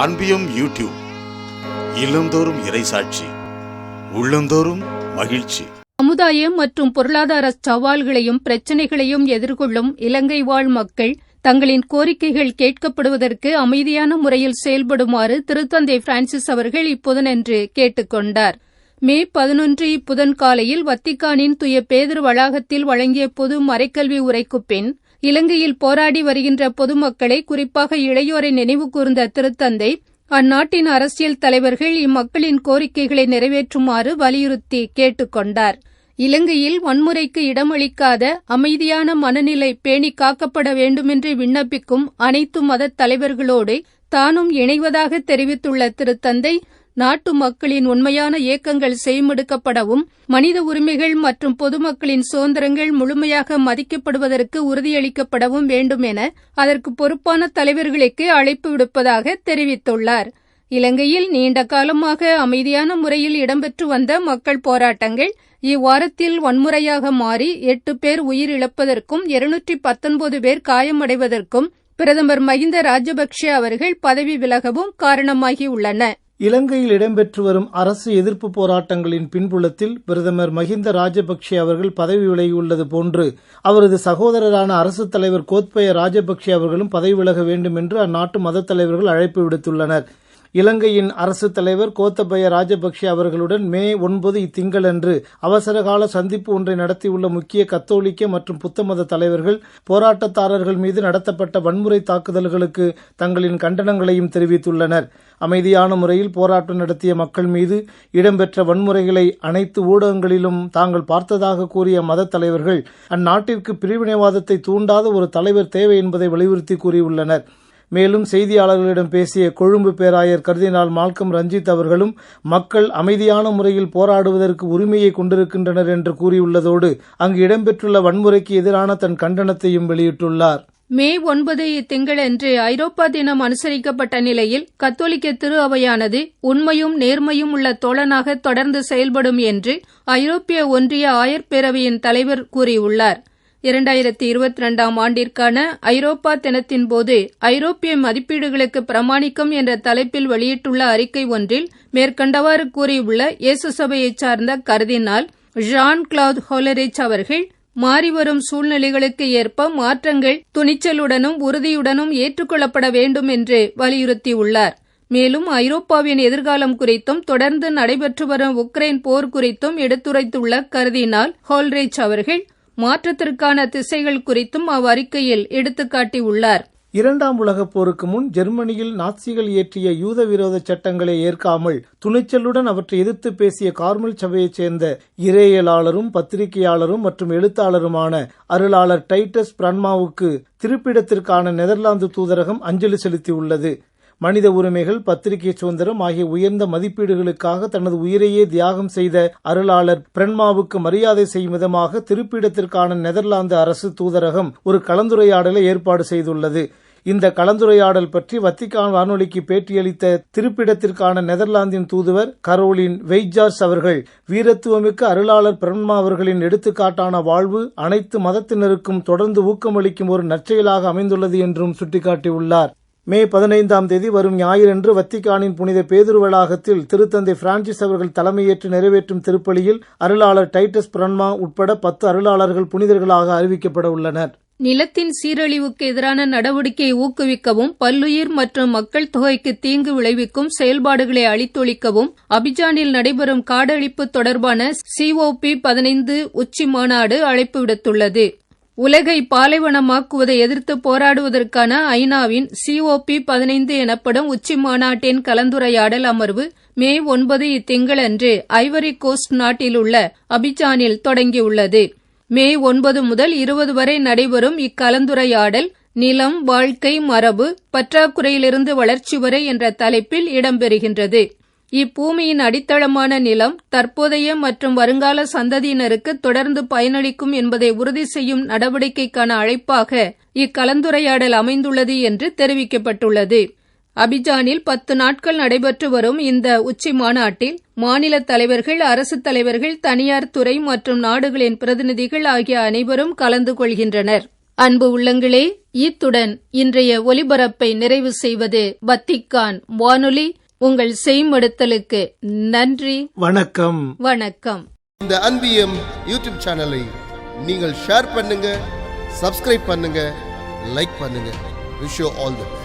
அன்பியும் YouTube இல்லந்தோறும் இறைசாட்சி உள்ளந்தோறும் மகிழ்ச்சி. சமுதாயம் மற்றும் பொருளாதார சவால்களையும் பிரச்சினைகளையும் எதிர்கொள்ளும் இலங்கை வாழ் மக்கள் தங்களின் கோரிக்கைகள் கேட்கப்படுவதற்கு அமைதியான முறையில் செயல்படுமாறு திருத்தந்தை பிரான்சிஸ் அவர்கள் இப்புதனன்று கேட்டுக் கொண்டார் மே பதினொன்று இப்புதன் காலையில் வத்திக்கானின் துய பேதர் வளாகத்தில் வழங்கிய பொது மறைக்கல்வி உரைக்குப் பின் இலங்கையில் போராடி வருகின்ற பொதுமக்களை குறிப்பாக இளையோரை நினைவு கூர்ந்த திருத்தந்தை அந்நாட்டின் அரசியல் தலைவர்கள் இம்மக்களின் கோரிக்கைகளை நிறைவேற்றுமாறு வலியுறுத்தி கேட்டுக் கொண்டார். இலங்கையில் வன்முறைக்கு இடமளிக்காத அமைதியான மனநிலை பேணி காக்கப்பட வேண்டுமென்று விண்ணப்பிக்கும் அனைத்து மதத் தலைவர்களோடு தானும் இணைவதாக தெரிவித்துள்ள திருத்தந்தை நாட்டு மக்களின் உண்மையான இயக்கங்கள் செய்மெடுக்கப்படவும் மனித உரிமைகள் மற்றும் பொதுமக்களின் சுதந்திரங்கள் முழுமையாக மதிக்கப்படுவதற்கு உறுதியளிக்கப்படவும் வேண்டும் என அதற்கு பொறுப்பான தலைவர்களுக்கு அழைப்பு விடுப்பதாக தெரிவித்துள்ளார். இலங்கையில் நீண்ட காலமாக அமைதியான முறையில் இடம்பெற்று வந்த மக்கள் போராட்டங்கள் இவ்வாரத்தில் வன்முறையாக மாறி எட்டு பேர் உயிரிழப்பதற்கும் இருநூற்றி பத்தொன்பது பேர் காயமடைவதற்கும் பிரதமர் மஹிந்த ராஜபக்ஷ அவர்கள் பதவி விலகவும் காரணமாகியுள்ளன. இலங்கையில் இடம்பெற்று வரும் அரசு எதிர்ப்பு போராட்டங்களின் பின்புலத்தில் பிரதமர் மஹிந்த ராஜபக்ஷே அவர்கள் பதவி விலகியுள்ளது போன்று அவரது சகோதரரான அரசு தலைவர் கோத்பய ராஜபக்ஷே அவர்களும் பதவி விலக வேண்டும் என்று அந்நாட்டு மதத் தலைவர்கள் அழைப்பு விடுத்துள்ளனர். இலங்கையின் அரசு தலைவர் கோத்தபய ராஜபக்சே அவர்களுடன் மே ஒன்பது இத்திங்களன்று அவசரகால சந்திப்பு ஒன்றை நடத்தியுள்ள முக்கிய கத்தோலிக்க மற்றும் புத்த மத தலைவர்கள் போராட்டத்தாரர்கள் மீது நடத்தப்பட்ட வன்முறை தாக்குதல்களுக்கு தங்களின் கண்டனங்களையும் தெரிவித்துள்ளனர். அமைதியான முறையில் போராட்டம் நடத்திய மக்கள் மீது இடம்பெற்ற வன்முறைகளை அனைத்து ஊடகங்களிலும் தாங்கள் பார்த்ததாக கூறிய மத தலைவர்கள் அந்நாட்டிற்கு பிரிவினைவாதத்தை தூண்டாத ஒரு தலைவர் தேவை என்பதை வலியுறுத்தி கூறியுள்ளனர். மேலும் செய்தியாளர்களிடம் பேசிய கொழும்பு பேராயர் கர்தினால் மால்கம் ரஞ்சித் அவர்களும் மக்கள் அமைதியான முறையில் போராடுவதற்கு உரிமையை கொண்டிருக்கின்றனர் என்று கூறியுள்ளதோடு அங்கு இடம்பெற்றுள்ள வன்முறைக்கு எதிரான தன் கண்டனத்தையும் வெளியிட்டுள்ளார். மே ஒன்பது திங்களன்று ஐரோப்பா தினம் அனுசரிக்கப்பட்ட நிலையில் கத்தோலிக்க திரு அவையானது உண்மையும் நேர்மையும் உள்ள தோழனாக தொடர்ந்து செயல்படும் என்று ஐரோப்பிய ஒன்றிய ஆயர்பேரவையின் தலைவர் கூறியுள்ளார். இரண்டாயிரத்தி இருபத்தி ரெண்டாம் ஆண்டிற்கான ஐரோப்பா தினத்தின் போது ஐரோப்பிய மதிப்பீடுகளுக்கு பிரமாணிக்கம் என்ற தலைப்பில் வெளியிட்டுள்ள அறிக்கை ஒன்றில் மேற்கண்டவாறு கூறியுள்ள இயேசு சபையைச் சார்ந்த கருதினால் ஜான் கிளாத் ஹோலரிச் அவர்கள் மாறிவரும் சூழ்நிலைகளுக்கு ஏற்ப மாற்றங்கள் துணிச்சலுடனும் உறுதியுடனும் ஏற்றுக்கொள்ளப்பட வேண்டும் என்று வலியுறுத்தியுள்ளார். மேலும் ஐரோப்பாவின் எதிர்காலம் குறித்தும் தொடர்ந்து நடைபெற்று வரும் உக்ரைன் போர் குறித்தும் எடுத்துரைத்துள்ள கருதினால் ஹோல்ரேச் அவர்கள் மாற்றத்திற்கான திசைகள் குறித்தும் அவ்வறிக்கையில் எடுத்துக்காட்டியுள்ளார். இரண்டாம் உலகப் போருக்கு முன் ஜெர்மனியில் நாட்சிகள் இயற்றிய யூத விரோத சட்டங்களை ஏற்காமல் துணிச்சலுடன் அவற்றை எதிர்த்து பேசிய கார்மல் சபையைச் சேர்ந்த இறையலாளரும் பத்திரிகையாளரும் மற்றும் எழுத்தாளருமான அருளாளர் டைட்டஸ் பிரன்மாவுக்கு திருப்பிடத்திற்கான நெதர்லாந்து தூதரகம் அஞ்சலி செலுத்தியுள்ளது. மனித உரிமைகள் பத்திரிகை சுதந்திரம் ஆகிய உயர்ந்த மதிப்பீடுகளுக்காக தனது உயிரையே தியாகம் செய்த அருளாளர் பிரன்மாவுக்கு மரியாதை செய்யும் விதமாக திருப்பிடத்திற்கான நெதர்லாந்து அரசு தூதரகம் ஒரு கலந்துரையாடலை ஏற்பாடு செய்துள்ளது. இந்த கலந்துரையாடல் பற்றி வத்திக்கான் வானொலிக்கு பேட்டியளித்த திருப்பிடத்திற்கான நெதர்லாந்தின் தூதுவர் கரோலின் வெய்ஜார்ஸ் அவர்கள் வீரத்துவமிக்க அருளாளர் பிரன்மா அவர்களின் எடுத்துக்காட்டான வாழ்வு அனைத்து மதத்தினருக்கும் தொடர்ந்து ஊக்கமளிக்கும் ஒரு நற்செயலாக அமைந்துள்ளது என்றும் சுட்டிக்காட்டியுள்ளார். மே பதினைந்தாம் தேதி வரும் ஞாயிறன்று வத்திக்கானின் புனித பேதுரு வளாகத்தில் திருத்தந்தை பிரான்சிஸ் அவர்கள் தலைமையேற்று நிறைவேற்றும் திருப்பலியில் அருளாளர் டைட்டஸ் பிரன்மா உட்பட பத்து அருளாளர்கள் புனிதர்களாக அறிவிக்கப்பட உள்ளனர். நிலத்தின் சீரழிவுக்கு எதிரான நடவடிக்கையை ஊக்குவிக்கவும் பல்லுயிர் மற்றும் மக்கள் தொகைக்கு தீங்கு விளைவிக்கும் செயல்பாடுகளை அழித்தொழிக்கவும் அபிஜானில் நடைபெறும் காடழிப்பு தொடர்பான சிஓபி பதினைந்து உச்சி மாநாடு அழைப்பு விடுத்துள்ளது. உலகை பாலைவனமாக்குவதை எதிர்த்து போராடுவதற்கான ஐநாவின் சிஓபி பதினைந்து எனப்படும் உச்சி மாநாட்டின் கலந்துரையாடல் அமர்வு மே ஒன்பது இத்திங்களன்று ஐவரி கோஸ்ட் நாட்டில் உள்ள அபிஜானில் தொடங்கியுள்ளது. மே ஒன்பது முதல் இருபது வரை நடைபெறும் இக்கலந்துரையாடல் நிலம் வாழ்க்கை மரபு பற்றாக்குறையிலிருந்து வளர்ச்சி வரை என்ற தலைப்பில் இடம்பெறுகின்றது. இப்பூமியின் அடித்தளமான நிலம் தற்போதைய மற்றும் வருங்கால சந்ததியினருக்கு தொடர்ந்து பயனளிக்கும் என்பதை உறுதி செய்யும் நடவடிக்கைக்கான அழைப்பாக இக்கலந்துரையாடல் அமைந்துள்ளது என்று தெரிவிக்கப்பட்டுள்ளது. அபிஜானில் பத்து நாட்கள் நடைபெற்று வரும் இந்த உச்சி மாநாட்டில் மாநில தலைவர்கள் அரசு தலைவர்கள் தனியார் துறை மற்றும் நாடுகளின் பிரதிநிதிகள் ஆகிய அனைவரும் கலந்து கொள்கின்றனர். அன்பு உள்ளங்களே இத்துடன் இன்றைய ஒலிபரப்பை நிறைவு செய்வது வத்திக்கான் வானொலி உங்கள் செய்மடுத்தலுக்கு நன்றி. வணக்கம். வணக்கம். இந்த அன்பியம் யூடியூப் சேனலை நீங்கள் ஷேர் பண்ணுங்க சப்ஸ்கிரைப் பண்ணுங்க லைக் பண்ணுங்க. Wish all the best